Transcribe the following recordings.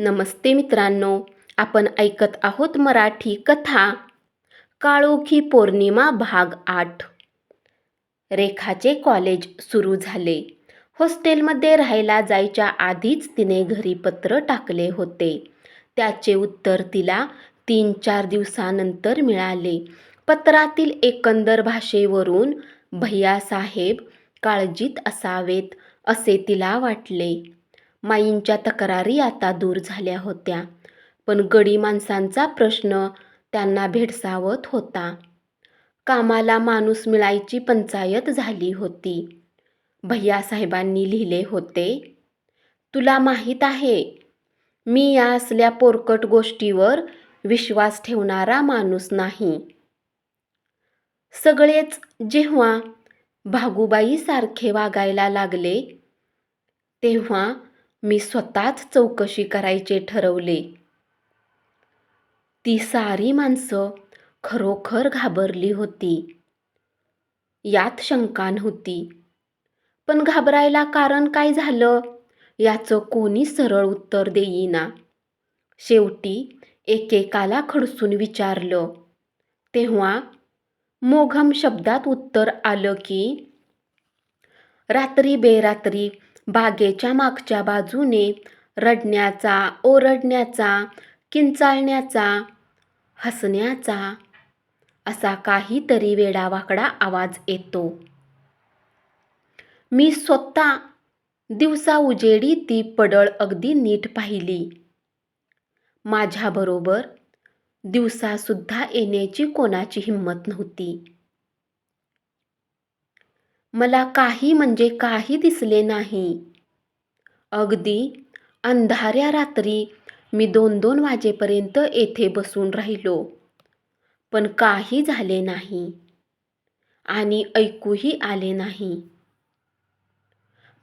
नमस्ते मित्रांनो आपण ऐकत आहोत मराठी कथा काळोखी पौर्णिमा भाग आठ. रेखाचे कॉलेज सुरू झाले. हॉस्टेलमध्ये राहायला जायच्या आधीच तिने घरी पत्र टाकले होते. त्याचे उत्तर तिला तीन चार दिवसानंतर मिळाले. पत्रातील एकंदर भाषेवरून भैयासाहेब काळजीत असावेत असे तिला वाटले. माईंच्या तक्रारी आता दूर झाल्या होत्या. पण गडी माणसांचा प्रश्न त्यांना भेडसावत होता. कामाला माणूस मिळायची पंचायत झाली होती. भैयासाहेबांनी लिहिले होते तुला माहीत आहे मी या असल्या पोरकट गोष्टीवर विश्वास ठेवणारा माणूस नाही. सगळेच जेव्हा भागुबाईसारखे वागायला लागले तेव्हा मी स्वतःच चौकशी करायचे ठरवले. ती सारी माणसं खरोखर घाबरली होती. यात शंका नव्हती पण घाबरायला कारण काय झालं? याचं कोणी सरळ उत्तर देईना. शेवटी एकेकाला खडसून विचारलं. तेव्हा मोघम शब्दात उत्तर आलं की रात्री बेरात्री बागेच्या मागच्या बाजूने रडण्याचा ओरडण्याचा किंचाळण्याचा हसण्याचा असा काहीतरी वेडावाकडा आवाज येतो. मी स्वतः दिवसा उजेडी ती पडळ अगदी नीट पाहिली. माझ्याबरोबर दिवसासुद्धा येण्याची कोणाची हिंमत नव्हती. मला काही म्हणजे काही दिसले नाही. अगदी अंधाऱ्या रात्री मी दोन दोन वाजेपर्यंत येथे बसून राहिलो पण काही झाले नाही आणि ऐकूही आले नाही.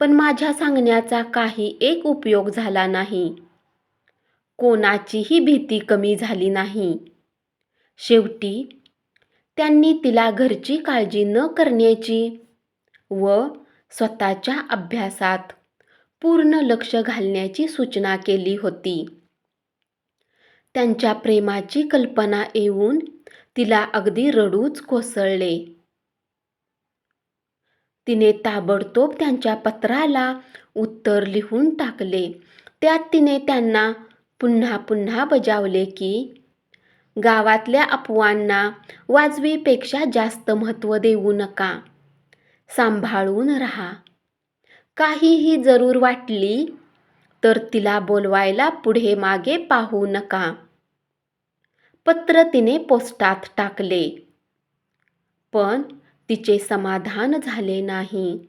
पण माझ्या सांगण्याचा काही एक उपयोग झाला नाही. कोणाचीही भीती कमी झाली नाही. शेवटी त्यांनी तिला घरची काळजी न करण्याची व स्वतःच्या अभ्यासात पूर्ण लक्ष घालण्याची सूचना केली होती. त्यांच्या प्रेमाची कल्पना येऊन तिला अगदी रडूच कोसळले. तिने ताबडतोब त्यांच्या पत्राला उत्तर लिहून टाकले. त्यात तिने त्यांना पुन्हा पुन्हा बजावले की गावातल्या अफवांना वाजवीपेक्षा जास्त महत्त्व देऊ नका. सांभाळून राहा. काहीही जरूर वाटली तर तिला बोलवायला पुढे मागे पाहू नका. पत्र तिने पोस्टात टाकले. पण तिचे समाधान झाले नाही.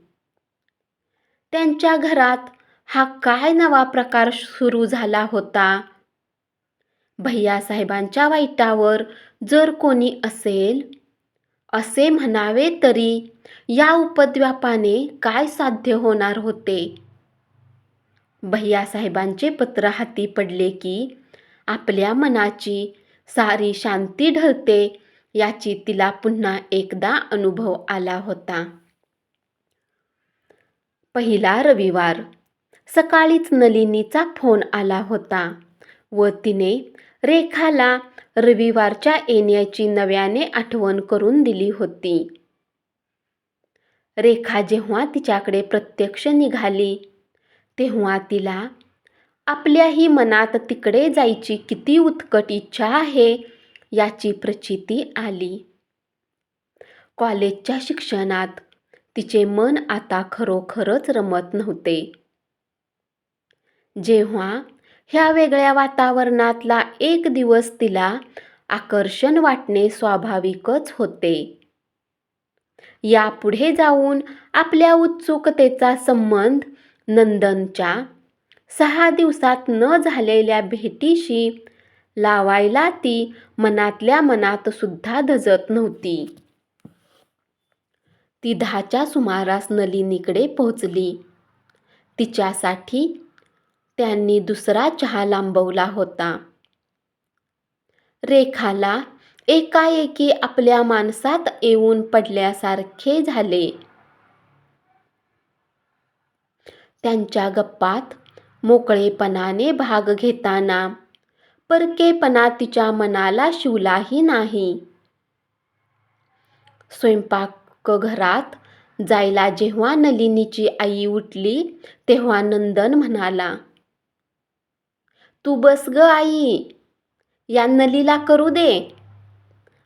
त्यांच्या घरात हा काय नवा प्रकार सुरू झाला होता? भैयासाहेबांच्या वाईटावर जर कोणी असेल असे म्हणावे तरी या उपद्व्यापाने काय साध्य होणार होते? भैयासाहेबांचे पत्र हाती पडले की आपल्या मनाची सारी शांती ढळते याची तिला पुन्हा एकदा अनुभव आला होता. पहिला रविवार सकाळीच नलिनीचा फोन आला होता व तिने रेखाला रविवारच्या येण्याची नव्याने आठवण करून दिली होती. रेखा जेव्हा तिच्याकडे प्रत्यक्ष निघाली तेव्हा तिला आपल्याही मनात तिकडे जायची किती उत्कट इच्छा आहे याची प्रचिती आली. कॉलेजच्या शिक्षणात तिचे मन आता खरोखरच रमत नव्हते. जेव्हा ह्या वेगळ्या वातावरणातला एक दिवस तिला आकर्षण वाटणे स्वाभाविकच होते. यापुढे जाऊन आपल्या उत्सुकतेचा संबंध नंदनच्या सहा दिवसात न झालेल्या भेटीशी लावायला ती मनातल्या मनात सुद्धा धजत नव्हती. ती दहाच्या सुमारास नलिनीकडे पोहोचली. तिच्यासाठी त्यांनी दुसरा चहा लांबवला होता. रेखाला एकाएकी आपल्या माणसात येऊन पडल्यासारखे झाले. त्यांच्या गप्पात मोकळेपणाने भाग घेताना परकेपणा तिच्या मनाला शिवलाही नाही. स्वयंपाकघरात जायला जेव्हा नलिनीची आई उठली तेव्हा नंदन म्हणाला तू बस ग आई. या नलीला करू दे.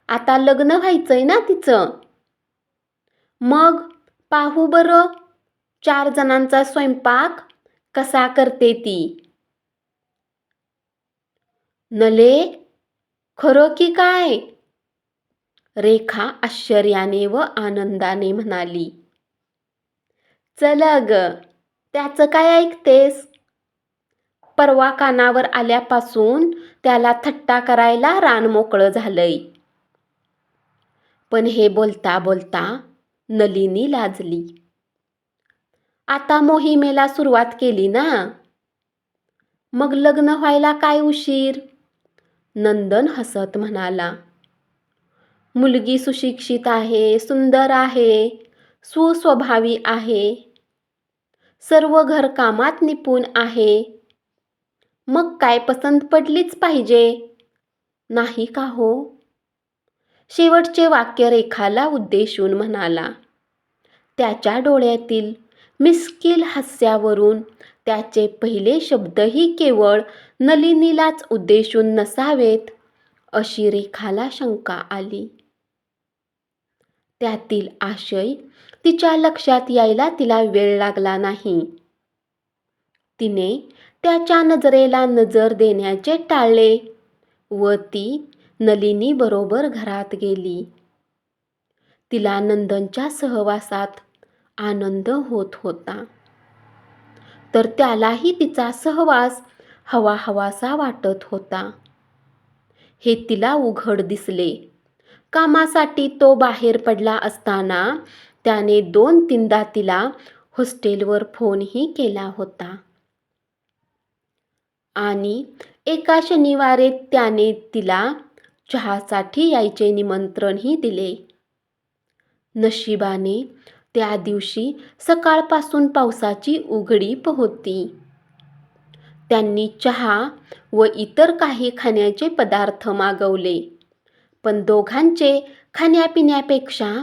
आता लग्न व्हायचंय ना तिचं. मग पाहू बरं चार जणांचा स्वयंपाक कसा करते ती. नले खरं की काय? रेखा आश्चर्याने व आनंदाने म्हणाली. चल ग त्याचं काय ऐकतेस? परवा कानावर आल्यापासून त्याला थट्टा करायला रान मोकळं झालंय. पण हे बोलता बोलता नलिनी लाजली. आता मोहिमेला सुरुवात केली ना? मग लग्न व्हायला काय उशीर? नंदन हसत म्हणाला. मुलगी सुशिक्षित आहे सुंदर आहे सुस्वभावी आहे. सर्व घरकामात निपुण आहे. मग काय पसंत पडलीच पाहिजे? नाही का हो? शेवटचे वाक्य रेखाला उद्देशून म्हणाला. त्याच्या डोळ्यातील मिस्किल हास्यावरून त्याचे पहिले शब्दही केवळ नलिनीलाच उद्देशून नसावेत अशी रेखाला शंका आली. त्यातील आशय तिच्या लक्षात यायला तिला वेळ लागला नाही. तिने त्याच्या नजरेला नजर देण्याचे टाळले व ती नलिनीबरोबर घरात गेली. तिला नंदनच्या सहवासात आनंद होत होता. तर त्यालाही तिचा सहवास हवा हवासा वाटत होता. हे तिला उघड दिसले. कामासाठी तो बाहेर पडला असताना त्याने दोन तीनदा तिला हॉस्टेलवर फोनही केला होता. आणि एका शनिवारी त्याने तिला चहासाठी यायचे निमंत्रणही दिले. नशिबाने त्या दिवशी सकाळपासून पावसाची उघडीप होती त्यांनी चहा व इतर काही खाण्याचे पदार्थ मागवले पण दोघांचे खाण्यापिण्यापेक्षा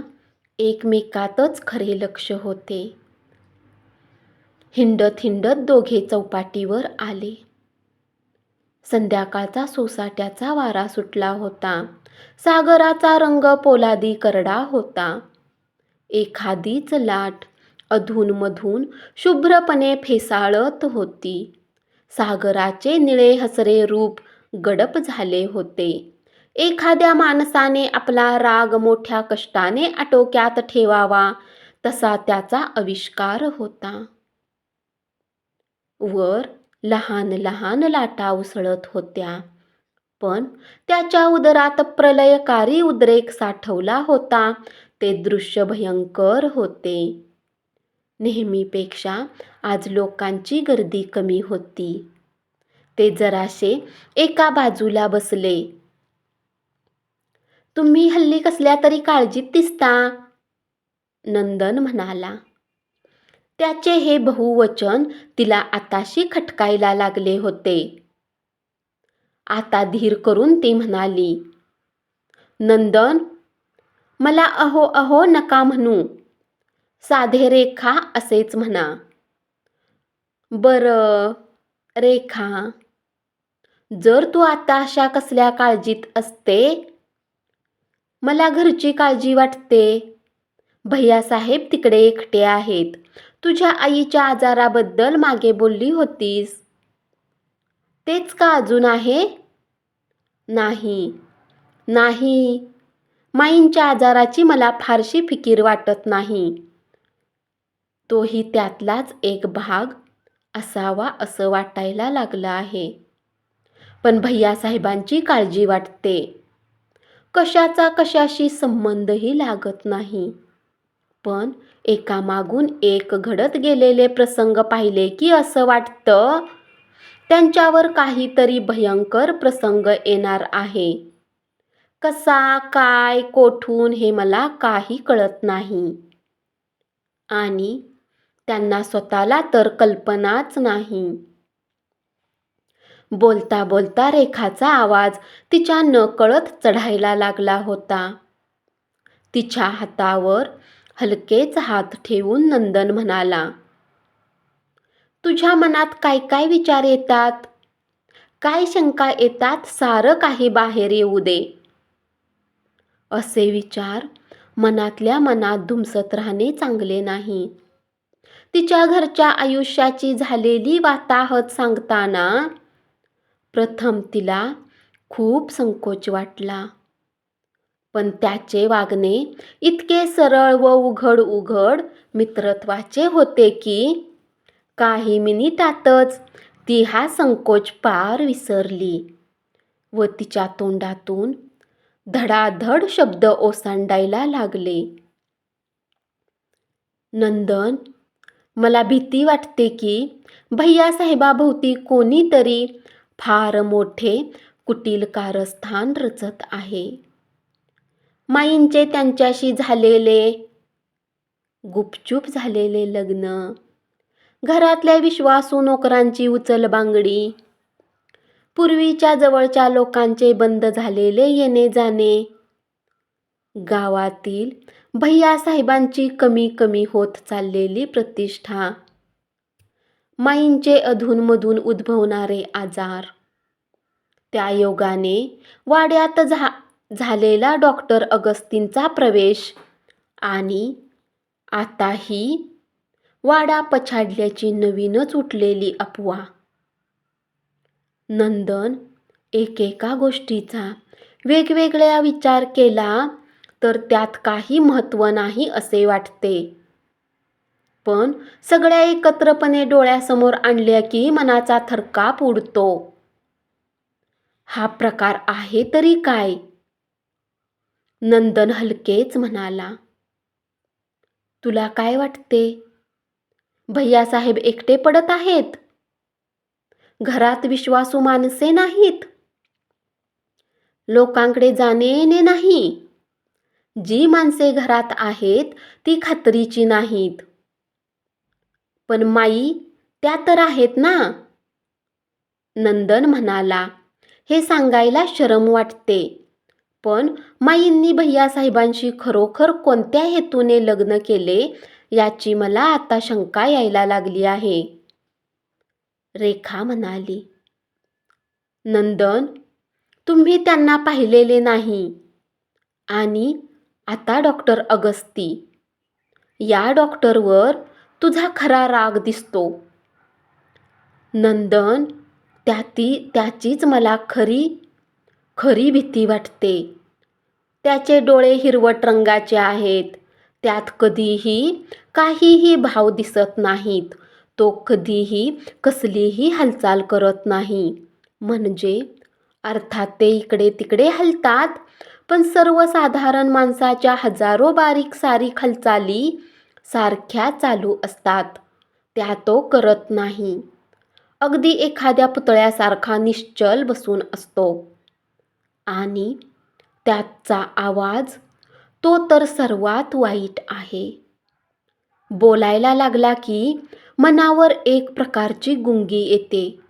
एकमेकातच खरे लक्ष होते. हिंडत हिंडत दोघे चौपाटीवर आले. संध्याकाळचा सोसाट्याचा वारा सुटला होता. सागराचा रंग पोलादी करडा होता. एखादीच लाट अधूनमधून शुभ्रपणे फेसाळत होती. सागराचे निळे हसरे रूप गडप झाले होते. एखाद्या माणसाने आपला राग मोठ्या कष्टाने आटोक्यात ठेवावा तसा त्याचा आविष्कार होता. वर लहान लहान लाटा उसळत होत्या. पण त्याच्या उदरात प्रलयकारी उद्रेक साठवला होता. ते दृश्य भयंकर होते. नेहमीपेक्षा आज लोकांची गर्दी कमी होती. ते जराशे एका बाजूला बसले. तुम्ही हल्ली कसल्या तरी काळजीत दिसता? नंदन म्हणाला. त्याचे हे बहुवचन तिला आताशी खटकायला लागले होते. आता धीर करून ती म्हणाली नंदन मला अहो अहो नका म्हणू. साधे रेखा असेच म्हणा. बर रेखा जर तू आता अशा कसल्या काळजीत असते? मला घरची काळजी वाटते. भैयासाहेब तिकडे एकटे आहेत. तुझ्या आईच्या आजाराबद्दल मागे बोलली होतीस. तेच का अजून आहे? नाही. नाही. माईंच्या आजाराची मला फारशी फिकीर वाटत नाही. तोही त्यातलाच एक भाग असावा असं वाटायला लागलं आहे. पण भैयासाहेबांची काळजी वाटते. कशाचा कशाशी संबंधही लागत नाही. पण एकामागून एक घडत गेलेले प्रसंग पाहिले की असं वाटतं? त्यांच्यावर काहीतरी भयंकर प्रसंग येणार आहे. कसा काय कोठून हे मला काही कळत नाही. आणि त्यांना स्वतःला तर कल्पनाच नाही. बोलता बोलता रेखाचा आवाज तिच्या नकळत चढायला लागला होता. तिच्या हातावर हलकेच हात ठेवून नंदन म्हणाला तुझ्या मनात काय काय विचार येतात? काय शंका येतात सारं काही बाहेर येऊ दे. असे विचार मनातल्या मनात धुमसत राहणे चांगले नाही. तिच्या घरच्या आयुष्याची झालेली वाताहत सांगताना प्रथम तिला खूप संकोच वाटला. पण त्याचे वागणे इतके सरळ व उघड उघड मित्रत्वाचे होते की काही मिनिटातच ती हा संकोच पार विसरली व तिच्या तोंडातून धडाधड शब्द ओसांडायला लागले. नंदन मला भीती वाटते की भैयासाहेबाभोवती कोणीतरी फार मोठे कुटील कारस्थान रचत आहे. माईंचे त्यांच्याशी झालेले गुपचूप झालेले लग्न घरातल्या विश्वासू नोकरांची उचलबांगडी पूर्वीच्या जवळच्या लोकांचे बंद झालेले येणे जाणे गावातील भैयासाहेबांची कमी कमी होत चाललेली प्रतिष्ठा माईंचे अधूनमधून उद्भवणारे आजार. त्या योगाने वाड्यात झा झालेला डॉक्टर अगस्तींचा प्रवेश. आणि आताही वाडा पछाडल्याची नवीनच उठलेली अफवा. नंदन एकेका गोष्टीचा वेगवेगळ्या विचार केला तर त्यात काही महत्त्व नाही असे वाटते. पण सगळ्या एकत्रपणे डोळ्यासमोर आणल्या की मनाचा थरकाप उडतो. हा प्रकार आहे तरी काय? नंदन हलकेच म्हणाला तुला काय वाटते? भैयासाहेब एकटे पडत आहेत? घरात विश्वासू माणसे नाहीत? लोकांकडे जाणे येणे नाही? जी माणसे घरात आहेत ती खात्रीची नाहीत. पण माई त्या तर आहेत ना? नंदन म्हणाला हे सांगायला शरम वाटते. पण माईंनी भैयासाहेबांशी खरोखर कोणत्या हेतूने लग्न केले याची मला आता शंका यायला लागली आहे. रेखा म्हणाली नंदन तुम्ही त्यांना पाहिलेले नाही. आणि आता डॉक्टर अगस्ती या डॉक्टरवर तुझा खरा राग दिसतो. नंदन त्याती त्याचीच मला खरी खरी भीती वाटते. त्याचे डोळे हिरवट रंगाचे आहेत. त्यात कधीही काहीही भाव दिसत नाहीत. तो कधीही कसलीही हालचाल करत नाही. म्हणजे? अर्थात ते इकडे तिकडे हलतात. पण सर्वसाधारण माणसाच्या हजारो बारीक सारीक हालचाली सारख्या चालू असतात. त्या तो करत नाही. अगदी एखाद्या पुतळ्यासारखा निश्चल बसून असतो. आणि त्याचा आवाज तो तर सर्वात वाईट आहे. बोलायला लागला की मनावर एक प्रकारची गुंगी येते.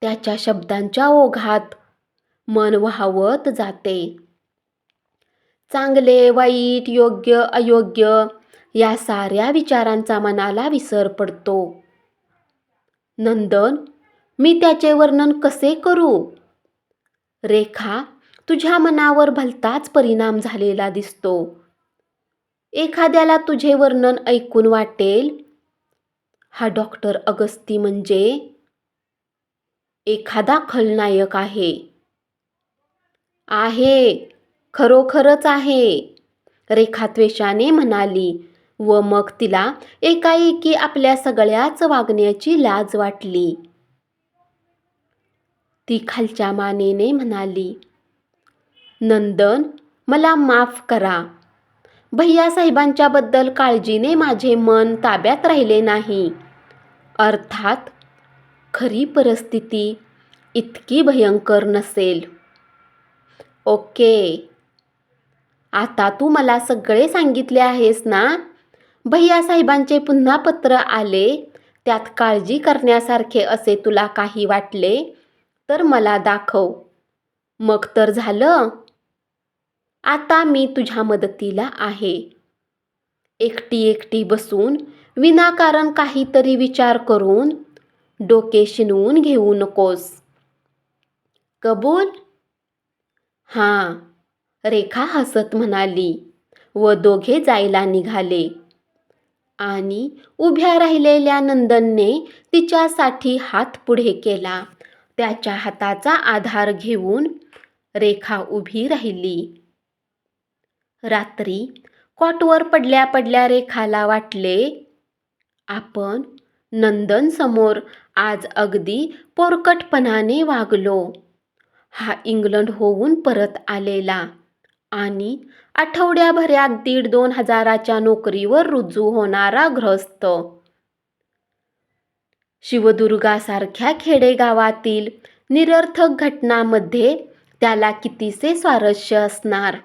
त्याच्या शब्दांच्या ओघात मन वाहवत जाते. चांगले वाईट योग्य अयोग्य या साऱ्या विचारांचा मनाला विसर पडतो. नंदन मी त्याचे वर्णन कसे करू? रेखा तुझ्या मनावर भलताच परिणाम झालेला दिसतो. एखाद्याला तुझे वर्णन ऐकून वाटेल? हा डॉक्टर अगस्ती म्हणजे एखादा खलनायक आहे. आहे खरोखरच आहे. रेखात्वेषाने म्हणाली व मग तिला एकाएकी आपल्या सगळ्याच वागण्याची लाज वाटली. ती खालच्या मानेने म्हणाली नंदन मला माफ करा. भैयासाहेबांच्याबद्दल काळजीने माझे मन ताब्यात राहिले नाही. अर्थात खरी परिस्थिती इतकी भयंकर नसेल. ओके. आता तू मला सगळे सांगितले आहेस ना? भैयासाहेबांचे पुन्हा पत्र आले त्यात काळजी करण्यासारखे असे तुला काही वाटले? तर मला दाखव. मग तर झालं. आता मी तुझ्या मदतीला आहे. एकटी एकटी बसून विनाकारण काहीतरी विचार करून डोके शिनवून घेऊ नकोस. कबूल? हां रेखा हसत म्हणाली व दोघे जायला निघाले. आणि उभ्या राहिलेल्या नंदनने तिच्यासाठी हात पुढे केला. त्याच्या हाताचा आधार घेऊन रेखा उभी राहिली. रात्री कॉटवर पडल्या पडल्या रेखाला वाटले आपण नंदन समोर आज अगदी पोरकटपणाने वागलो. हा इंग्लंड होऊन परत आलेला आणि आठवड्याभरात दीड दोन हजाराच्या नोकरीवर रुजू होणारा ग्रस्त. शिवदुर्गासारख्या खेडेगावातील निरर्थक घटनामध्ये त्याला कितीसे स्वारस्य असणार?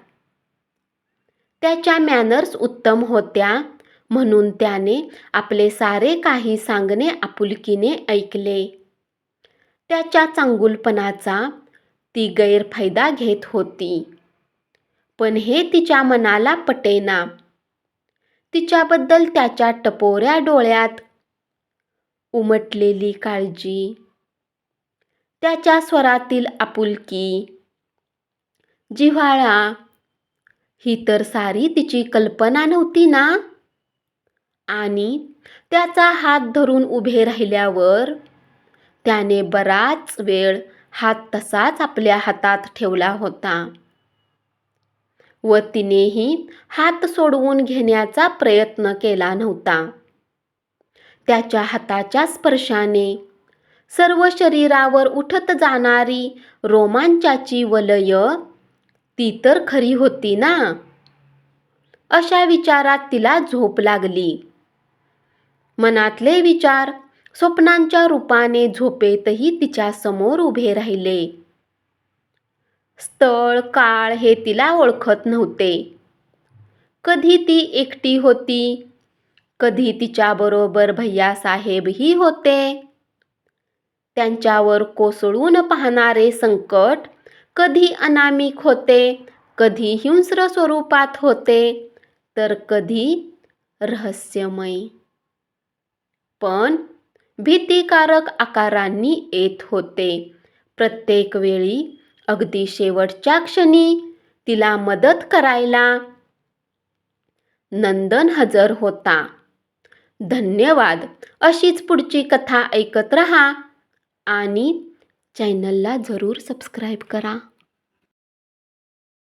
त्याच्या मॅनर्स उत्तम होत्या म्हणून त्याने आपले सारे काही सांगणे आपुलकीने ऐकले. त्याच्या चांगुलपणाचा ती गैरफायदा घेत होती. पण हे तिच्या मनाला पटेना. तिच्याबद्दल त्याच्या टपोऱ्या डोळ्यात उमटलेली काळजी. त्याच्या स्वरातील आपुलकी. जिव्हाळा. ही तर सारी तिची कल्पना नव्हती ना? आणि त्याचा हात धरून उभे राहिल्यावर त्याने बराच वेळ हात तसाच आपल्या हातात ठेवला होता. व तिनेही हात सोडवून घेण्याचा प्रयत्न केला नव्हता. त्याच्या हाताच्या स्पर्शाने. सर्व शरीरावर उठत जाणारी रोमांचाची वलय ती तर खरी होती ना? अशा विचारात तिला झोप लागली. मनातले विचार स्वप्नांच्या रूपाने झोपेतही तिच्या समोर उभे राहिले. स्थळ काळ हे तिला ओळखत नव्हते. कधी ती एकटी होती कधी तिच्याबरोबर भैयासाहेबही होते? त्यांच्यावर कोसळून पाहणारे संकट कधी अनामिक होते कधी हिंस्र स्वरूपात होते तर कधी रहस्यमय. पण भीतिकारक आकारांनी येत होते. प्रत्येक वेळी अगदी शेवटच्या क्षणी तिला मदत करायला नंदन हजर होता. धन्यवाद. अशीच पुढची कथा ऐकत रहा आणि चॅनलला जरूर सबस्क्राईब करा.